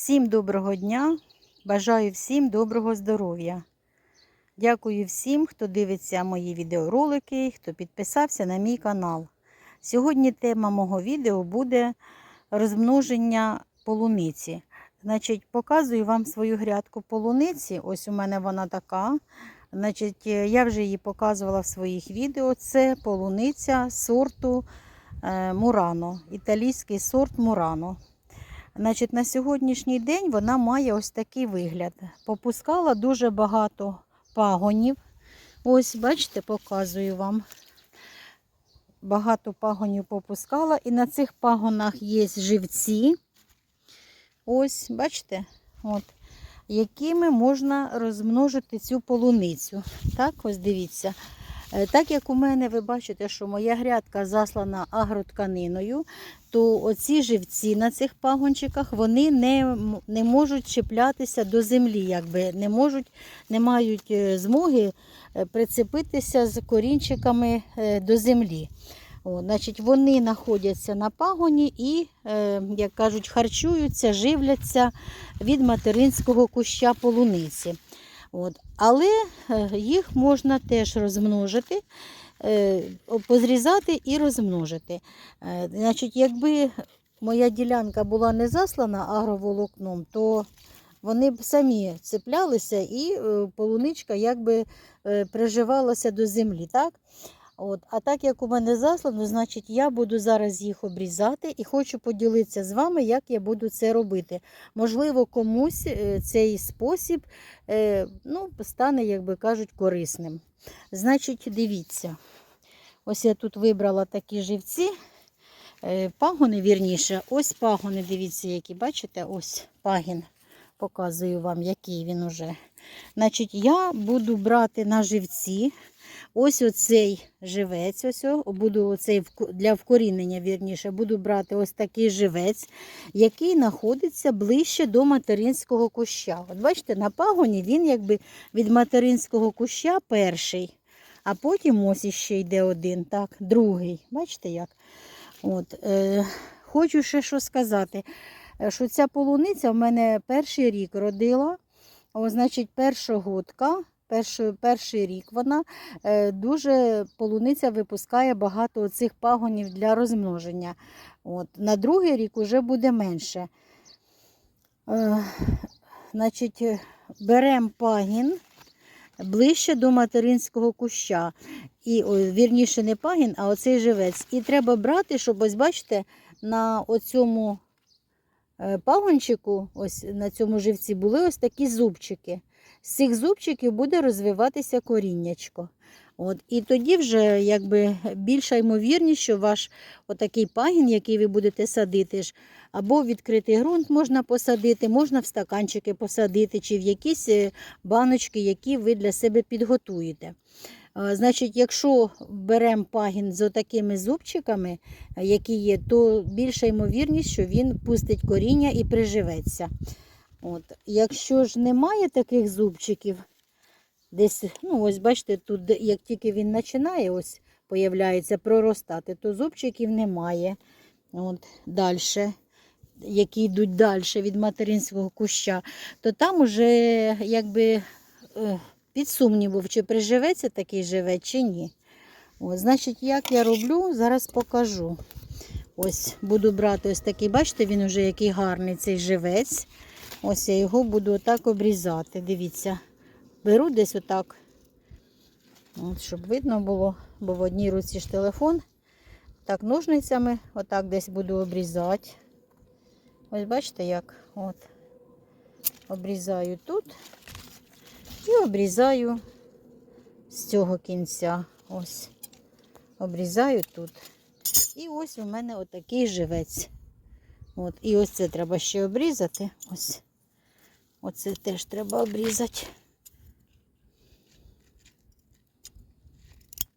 Всім доброго дня! Бажаю всім доброго здоров'я. Дякую всім, хто дивиться мої відеоролики, хто підписався на мій канал. Сьогодні тема мого відео буде розмноження полуниці. Значить, показую вам свою грядку полуниці. Ось у мене вона така. Значить, е, я вже її показувала в своїх відео. Це полуниця сорту е, Мурано, італійський сорт Мурано. Значить, на сьогоднішній день вона має ось такий вигляд. Попускала дуже багато пагонів. Ось, бачите, показую вам. Багато пагонів попускала. І на цих пагонах є живці. Ось, бачите, от, якими можна розмножити цю полуницю. Так, ось дивіться. Е, Так як у мене ви бачите, що моя грядка заслана агротканиною, то оці живці на цих пагончиках вони не, не можуть чіплятися до землі, якби не можуть, не мають е, змоги е, прицепитися з корінчиками до землі. О, значить, вони знаходяться на пагоні і, е, як кажуть, харчуються, живляться від материнського куща полуниці. От. Але е, їх можна теж розмножити, е, позрізати і розмножити. Е, Значить, якби моя ділянка була не заслана агроволокном, то вони б самі цеплялися і полуничка якби приживалася до землі. Так? От. А так як у мене заслано, значить я буду зараз їх обрізати і хочу поділитися з вами, як я буду це робити. Можливо, комусь е, цей спосіб е, ну, стане, як би кажуть, корисним. Значить, дивіться. Ось я тут вибрала такі живці. Е, Пагони, вірніше, ось пагони, дивіться, які, бачите, ось пагін. Показую вам, який він уже. Значить, я буду брати на живці. Ось оцей живець, ось буду оцей для вкорінення, вірніше, буду брати ось такий живець, який знаходиться ближче до материнського куща. От бачите, на пагоні він якби від материнського куща перший, а потім ось іще йде один, так, другий. Бачите як? От, е, хочу ще що сказати, е, що ця полуниця в мене перший рік родила. О, значить, першогодка, перший, перший рік вона е, дуже полуниця випускає багато цих пагонів для розмноження. От, на другий рік вже буде менше. Е, значить, беремо пагін ближче до материнського куща. І, о, вірніше, не пагін, а оцей живець. І треба брати, щоб ось бачите, на оцьому пагончику, ось на цьому живці, були ось такі зубчики. З цих зубчиків буде розвиватися коріннячко. От, і тоді вже якби більша ймовірність, що ваш отакий пагін, який ви будете садити, ж, або відкритий ґрунт можна посадити, можна в стаканчики посадити, чи в якісь е, баночки, які ви для себе підготуєте. Значить, якщо беремо пагін з отакими зубчиками, е, які є, то більша ймовірність, що він пустить коріння і приживеться. От. Якщо ж немає таких зубчиків, десь, ну ось бачите, тут як тільки він починає ось появляється проростати, то зубчиків немає. От, далі, які йдуть далі від материнського куща, то там уже якби е, під сумнівом, чи приживеться такий живець, чи ні. От, значить, як я роблю, зараз покажу. Ось буду брати ось такий, бачите, він вже який гарний цей живець. Ось я його буду отак обрізати. Дивіться. Беру десь отак, от, щоб видно було, бо в одній руці ж телефон. Так, ножницями, отак десь буду обрізати. Ось бачите, як? От. Обрізаю тут і обрізаю з цього кінця. Ось. Обрізаю тут. І ось у мене отакий живець. От. І ось це треба ще обрізати. Ось. Оце теж треба обрізати.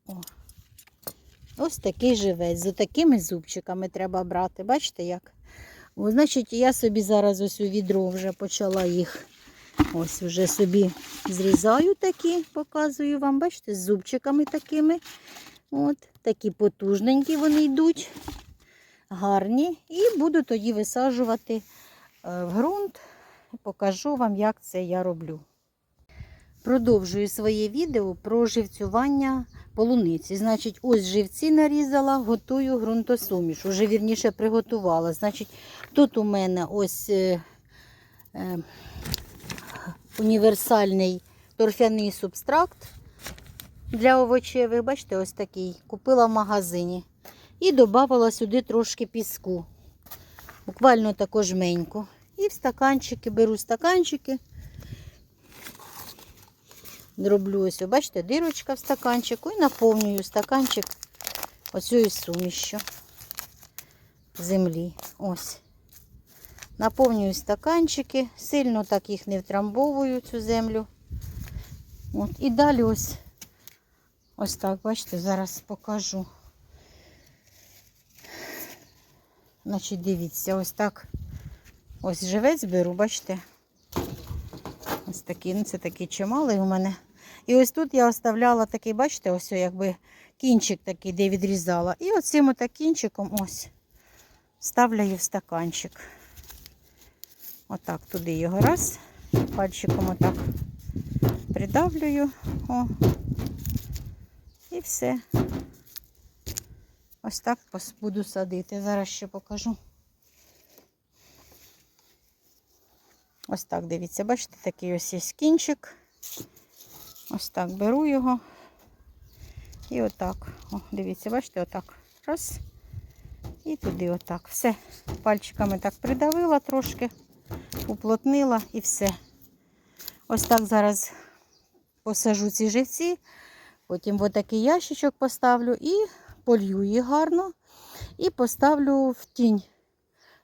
О. Ось такий живець. З такими зубчиками треба брати. Бачите як? О, значить, я собі зараз ось у відро вже почала їх. Ось вже собі зрізаю такі, показую вам, бачите, з зубчиками такими. От, такі потужненькі вони йдуть, гарні. І буду тоді висаджувати е, в ґрунт покажу вам, як це я роблю. Продовжую своє відео про живцювання полуниці. Значить, ось живці нарізала, готую ґрунтосуміш. Уже вірніше приготувала. Значить, тут у мене ось е, е, універсальний торфяний субстракт для овочевих. Бачите, ось такий. Купила в магазині. І додавала сюди трошки піску. Буквально також меньку. І в стаканчики беру стаканчики. Роблю ось, бачите, дирочка в стаканчику і наповнюю стаканчик оцією сумішю землі. Ось. Наповнюю стаканчики, сильно так їх не втрамбовую цю землю. От. І далі ось, ось так, бачите, зараз покажу. Значить, дивіться, ось так. Ось живець беру, бачите. Ось такий, ну це такий чималий у мене. І ось тут я оставляла такий, бачите, ось якби кінчик такий, де відрізала. І оцим отак кінчиком ось ставляю в стаканчик. Отак туди його раз. Пальчиком отак придавлюю. О. І все. Ось так буду садити. Зараз ще покажу. Ось так, дивіться, бачите, такий ось є кінчик. Ось так беру його. І отак. О, дивіться, бачите, отак. Раз. І туди отак. Все. Пальчиками так придавила трошки, уплотнила і все. Ось так зараз посажу ці живці, потім отакий ящичок поставлю і полью їх гарно. І поставлю в тінь.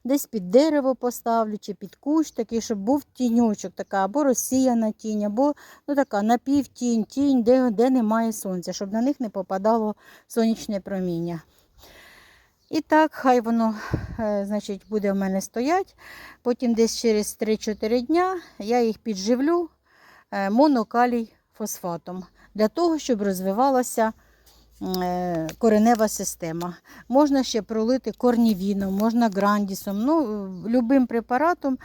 Десь під дерево поставлю чи під кущ, такий, щоб був тіньочок, така, або розсіяна тінь, або ну, така напівтінь, тінь, де, де немає сонця, щоб на них не попадало сонячне проміння. І так, хай воно е, значить, буде в мене стоять. Потім десь через 3-4 дня я їх підживлю е, монокалій фосфатом для того, щоб розвивалася е, коренева система. Можна ще пролити корнівіном, можна грандісом, ну, любим препаратом,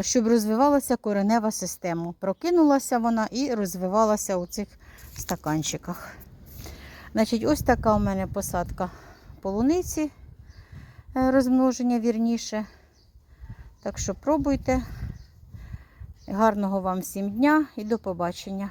щоб розвивалася коренева система. Прокинулася вона і розвивалася у цих стаканчиках. Значить, ось така у мене посадка полуниці, е, розмноження вірніше. Так що пробуйте. Гарного вам всім дня і до побачення.